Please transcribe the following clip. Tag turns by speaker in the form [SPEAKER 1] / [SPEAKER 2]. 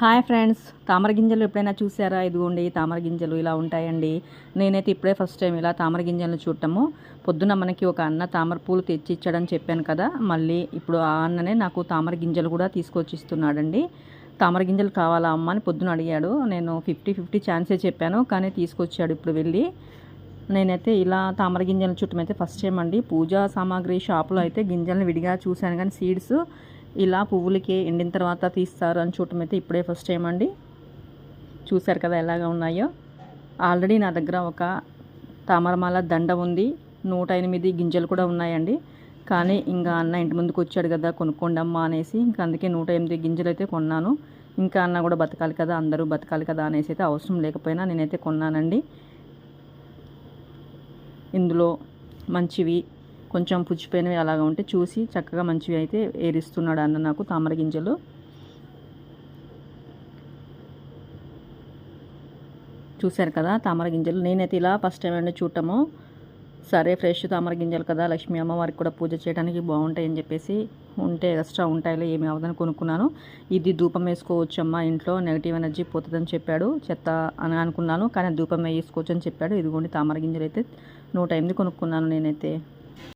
[SPEAKER 1] Hi friends తామర గింజలు ఎప్పుడైనా చూసారా? ఇదిగోండి తామర గింజలు ఇలా ఉంటాయండి. నేనైతే ఇప్పుడే ఫస్ట్ టైం ఇలా తామర గింజలను చూడటము. పొద్దున మనకి ఒక అన్న తామర పూలు తెచ్చి ఇచ్చాడని చెప్పాను కదా మళ్ళీ ఇప్పుడు ఆ అన్ననే నాకు తామర గింజలు కూడా తీసుకొచ్చి ఇస్తున్నాడండి తామర గింజలు కావాలా అమ్మ అని పొద్దున అడిగాడు. నేను ఫిఫ్టీ ఫిఫ్టీ ఛాన్సే చెప్పాను కానీ తీసుకొచ్చాడు ఇప్పుడు వెళ్ళి. నేనైతే ఇలా తామర గింజల చుట్టమైతే ఫస్ట్ టైం అండి. పూజా సామాగ్రి షాపులో అయితే గింజలను విడిగా చూశాను కానీ సీడ్స్ ఇలా పువ్వులకి ఎండిన తర్వాత తీస్తారు అని చూడటం అయితే ఇప్పుడే ఫస్ట్ టైం అండి. చూశారు కదా ఎలాగా ఉన్నాయో. ఆల్రెడీ నా దగ్గర ఒక తామరమాల దండ ఉంది. నూట ఎనిమిది గింజలు కూడా ఉన్నాయండి. కానీ ఇంకా అన్న ఇంటి ముందుకు వచ్చాడు కదా కొనుక్కోండమ్మా అనేసి. ఇంకా అందుకే నూట ఎనిమిది గింజలు అయితే కొన్నాను. ఇంకా అన్న కూడా బతకాలి కదా అందరూ బతకాలి కదా అనేసి అయితే అవసరం లేకపోయినా నేనైతే కొన్నానండి. ఇందులో మంచివి కొంచెం పుచ్చిపోయినవి అలాగా ఉంటే చూసి చక్కగా మంచివి అయితే ఏరిస్తున్నాడు అన్న నాకు తామర గింజలు. చూశారు కదా తామర గింజలు. నేనైతే ఇలా ఫస్ట్ టైం అండి చూడటము. సరే ఫ్రెష్ తామర గింజలు కదా లక్ష్మీ అమ్మవారికి కూడా పూజ చేయడానికి బాగుంటాయని చెప్పేసి ఉంటే ఎక్స్ట్రా ఉంటాయిలే ఏమి అవదని కొనుక్కున్నాను. ఇది ధూపం వేసుకోవచ్చమ్మా ఇంట్లో నెగిటివ్ ఎనర్జీ పోతుందని చెప్పాడు. చెత్త అని అనుకున్నాను కానీ ధూపం వేసుకోవచ్చు అని చెప్పాడు. ఇదిగోండి తామర గింజలు అయితే నూట ఎనిమిది కొనుక్కున్నాను నేనైతే.